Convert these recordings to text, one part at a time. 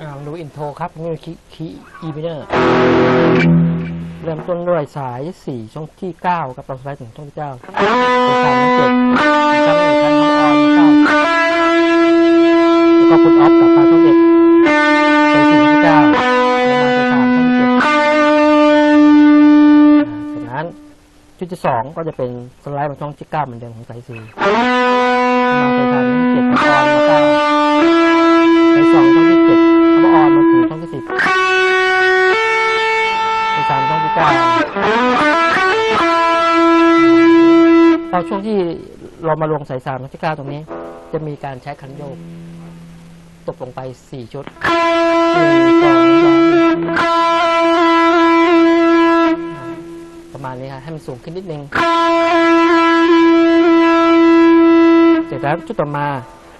อ่าดูอินโทรครับนี่คีคีย์อีเมเนอร์ เริ่มต้นด้วยสาย 4 ช่องที่ 9 กับต่อสายถึงช่องที่9สายสามช่องเจ็ดช่องหนึ่งช่องออนเก้าแล้วก็คุณออฟกลับมาช่องเจ็ดสายสี่ช่องที่เก้าลงมาสายสามช่องที่เจ็ดอ่าจากนั้นชุดที่สองก็จะเป็นสไลด์มาช่องที่เก้าเหมือนเดิมของสายสี่มาสายสามช่องที่เจ็ดออนมาเก้าไปสองช่องที่ ที่เรามาลงสายสามช่องที่เก้าตรงนี้ จะมีการใช้คันโยก ตกลงไปสี่ชุดหนึ่งสองสามประมาณนี้ครับให้มันสูงขึ้นนิดนึงเสร็จแล้วชุดต่อมา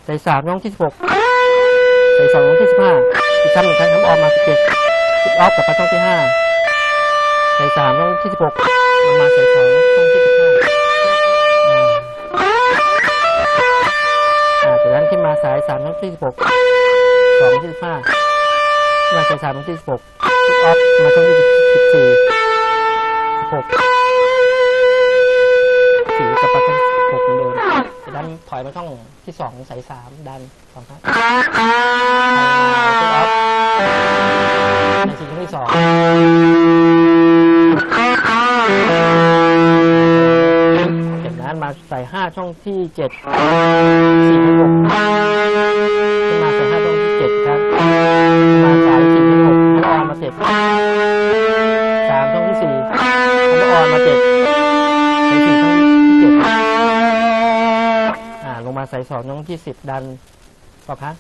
สายสามช่องที่สิบหกใส่สองน้องที่สิบห้าอีกครั้งหนึ่งครั้งทำออกมาสิบเจ็ดสิบออฟกับไปช่องที่ห้าใส่สามช่องที่สิบหกลงมาใส่สองช่องที่สิบห้า มาสายสามช่องที่สิบหกสองที่สิบห้ามาใส่สามช่องที่สิบหกสิบออฟมาช่องที่สิบสี่สิบหกสี่กับไปช่องสิบหกเหมือนเดิมจากนั้นถอยมาช่องที่สองสายสามดันสองครั้งในสิ่งที่สองาใส่ห้าช่องที่เจ็ดสี่ที่หกขึ้นมาใส่ห้าช่องที่เจ็ดครับมาสายสี่ที่หกแล้วออนมาเจ็ดสามช่องที่สี่แล้วออนมาเจ็ดใส่สี่ช่องที่เจ็ดอ่าลงมาใส่สองช่องที่สิบดันต่อครับ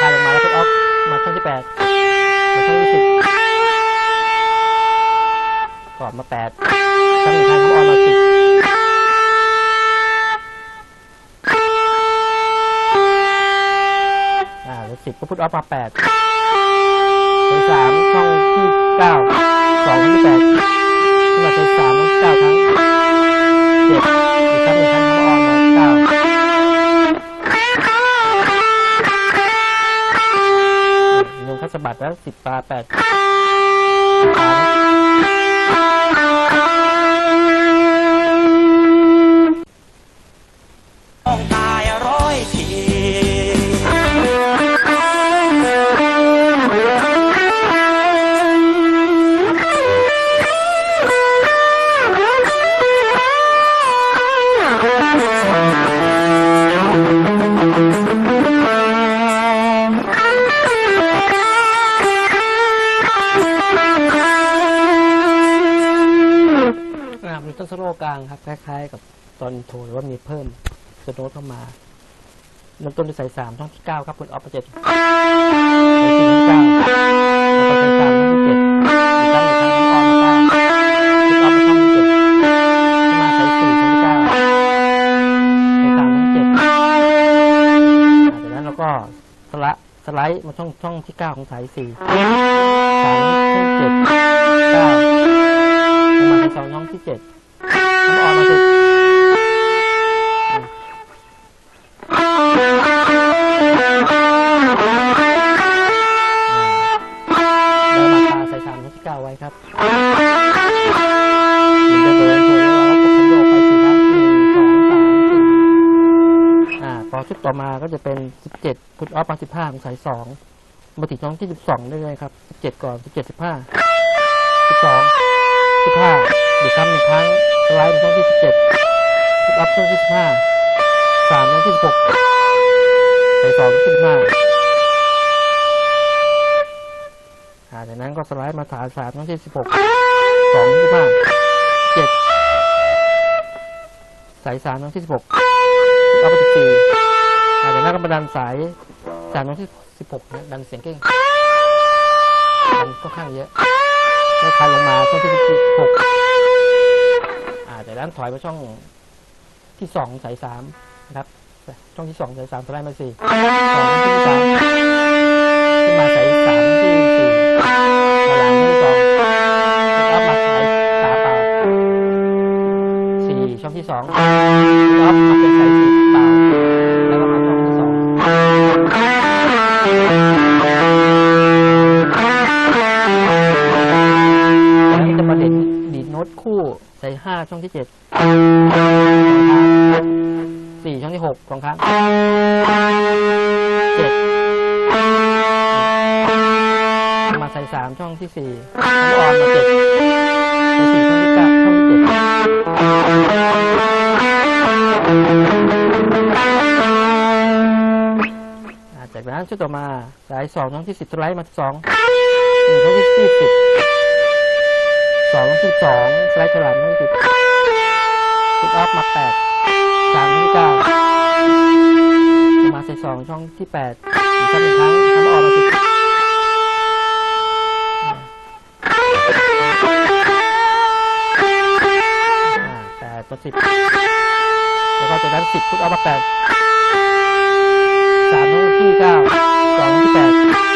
คลายลงมาแล้วก็ออฟมาช่องที่แปดมาช่องที่สิบก่อนมาแปดช่องหนึ่งครั้งออนมาสิบ ก็พุทธออฟมาแปดเป็นสามช่องที่เก้าสองที่แปดขึ้นมาเป็นสามช่องเก้าทั้งเจ็ดอีกครั้งหนึ่งครั้งก็ออนมาเก้ายงคัสบัดแล้วสิบปลาแปด มีต้นสโลกลางครับคล้ายๆ กับตอนโทรหรือว่ามีเพิ่มสโน้ตเข้ามาเริ่มต้นด้วยสายสามช่องที่เก้าครับคุณออฟเจ็ดสายสี่ช่องที่เก้าแล้วก็สายสามช่องที่เจ็ดตั้งหนึ่งครั้งน้ำออนมาเก้าคุณออฟมาช่องที่เจ็ดขึ้นมาสายสี่ช่องที่เก้าสายสามช่องเจ็ดจากนั้นเราก็สละสไลด์มาช่องช่องที่เก้าของสายสี่สามช่องเจ็ดเก้า ลงมาในสองช่องที่เจ็ดน้ำออนมาสิแล้วมาคาใส่สามที่เก้าไว้ครับหมุนไปเลยโถแล้วเราก็กดคันโยกไปสี่ครั้งหนึ่งสองสามสี่อ่าพอชุดต่อมาก็จะเป็นสิบเจ็ดพุทออฟมาสิบห้าของสายสองมาถึงช่องที่สิบสองได้เลยครับสิบเจ็ดก่อนสิบเจ็ด สิบห้าสิบสองสิบห้าอีกครั้งหนึ่งครั้งสไลด์เป็นช่องที่สิบเจ็ดรับช่องที่สิบห้าสามช่องที่สิบหกใส่สองที่สิบห้าอ่าจากนั้นก็สไลด์มาฐานสามช่องที่สิบหกสองที่สิบห้าเจ็ดสายสามช่องที่สิบหกรับไปสิบสี่จากนั้นก็มาดันสายสามช่องที่สิบหกดันเสียงเก้งดันค่อนข้างเยอะ แล้วคลายลงมาช่องที่หกจากนั้นถอยมาช่องที่สองสายสามนะครับ ช่องที่สองสายสามสไลด์มาสี่สองช่องที่สามาช่องที่เจ็ดสี่ช่องที่หกสองครั้งเจ็ดมาใส่สามช่องที่สี่แล้วออนมาเจ็ดสี่ช่องที่เก้าช่องที่เจ็ดจากนั้นชุดต่อมาสายสองช่องที่สิบสไลด์มาสองหนึ่งช่องที่สิบ สองที่สองสไลฉลามที่สิบติดออฟมาแปดสามที่เก้ามาใส่สองช่องที่แปดอีกสักหนึ่งครั้งทำออกมาสิบแปดต่อสิบแล้วก็จากนั้นสิบพุทออฟมาแปดสามที่เก้าสองที่แปด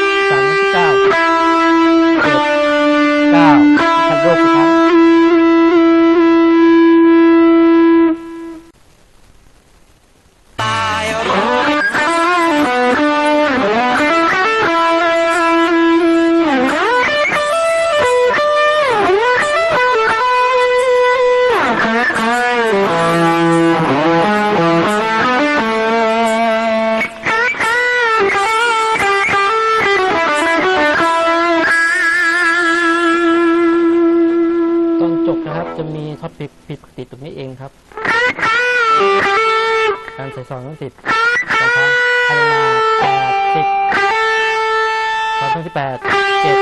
ตอนะครับ จะมีท็อตผิดผิดปกติตรงนี้เองครับ การใส่สองต้องสิบสองครั้งพยาแปดสิบสองช่องที่แปดเจ็ด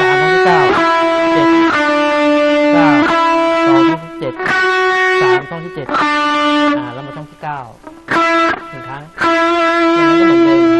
สามช่องที่เก้าเจ็ดเก้าสองช่องที่เจ็ดสามช่องที่เจ็ดอ่าแล้วมาช่องที่เก้าหนึ่งครั้งแล้วก็เหมือนเดิม